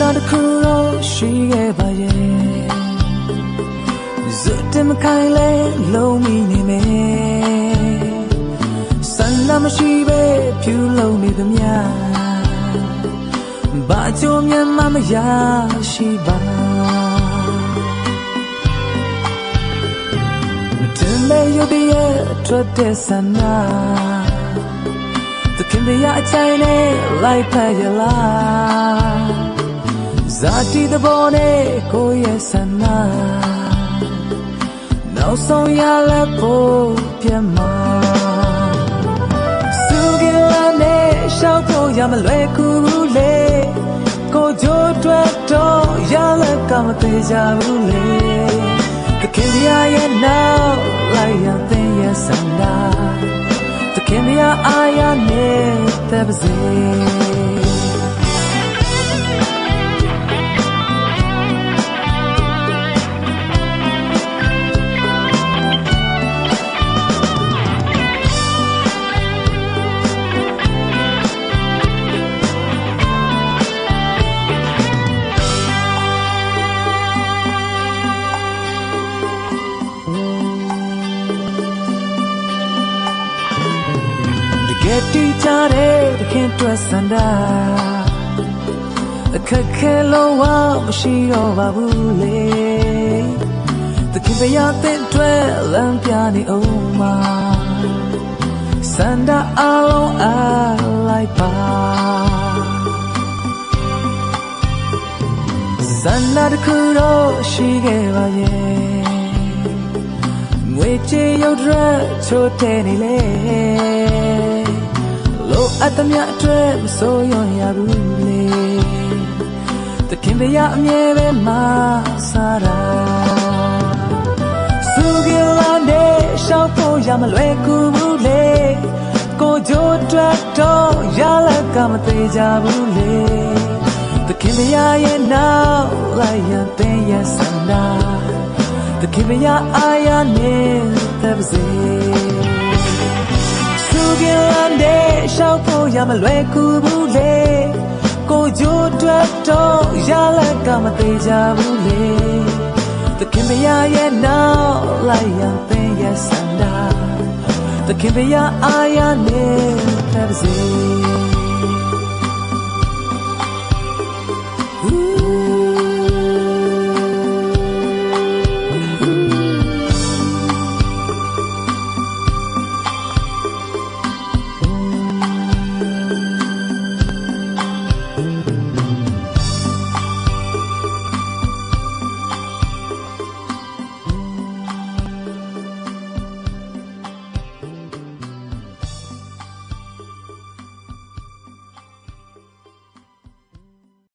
နာတစ်ခုတော့ရှိခဲ့ပါရဲ့ဇွတ်တင်မခိုင်လဲလုံးမိနေမယ်ဆန္ဒမရှိပဲဖြူလုံးနေသမျှဘာကြုံမြတ်မမရရှိပါတင်လေရုပ်တရက်ထွက်တဲ့ဆန္ဒ သခင်ပြအချိုင်နဲ့လိုက်ဖက်ရလားဇာတိသဘောနဲ့ကိုယ့်ရဲ့ဆန္ဒနောက်ဆုံးရလက်ဖို့ပြတ်မှာစုကလာနဲ့ရှောက်ဖို့ရမလွယ်ကူဘူးလေကိုကြိုးတွက်တော့ရလက်ကမသေးကြဘူးလေသခင်ပြရဲ့နော fazer. Tabze The get to jare the kin to sanda အခက်ခဲလုံးဝမရှိတော့ပါဘူးလေသခင်ပြရတဲ့အတွက်လမ်းပြနေအောင်မှာစန္ဒအလုံးအားလိုက်ပါစန္ဒတစ်ခုတော့ရှိခဲ့ပါရဲ့ငွေကြေးရုပ်ဒရက်ချိုးတဲ့နေလေ လို့အတ္တမြတ်အတွက်မစိုးရွံ့ရဘူးလေသခင်ပြရအမြဲပဲမဆရာစုကလာနေရှောက်ဖို့ရမလွယ်ကူဘူးလေကိုကြိုးတွက်တော့ရလက်ကမသေးကြဘူးလေသခင်ပြရရဲ့နောက်လိုက်ရတဲ့ရဲ့စန္ဒာသခင်ပြရအာရနေတဲ့ပါစေ စုကလာနေရှောက်ဖို့ရမလွယ်ကူဘူးလေကိုကြိုးတွက်တော့ရလက်ကမသေးကြဘူးလေသခင်မရရဲ့နောက်လိုက်ရတဲ့ရဲ့စန္ဒာသခင်မရအာရနေတဲ့ပါစေ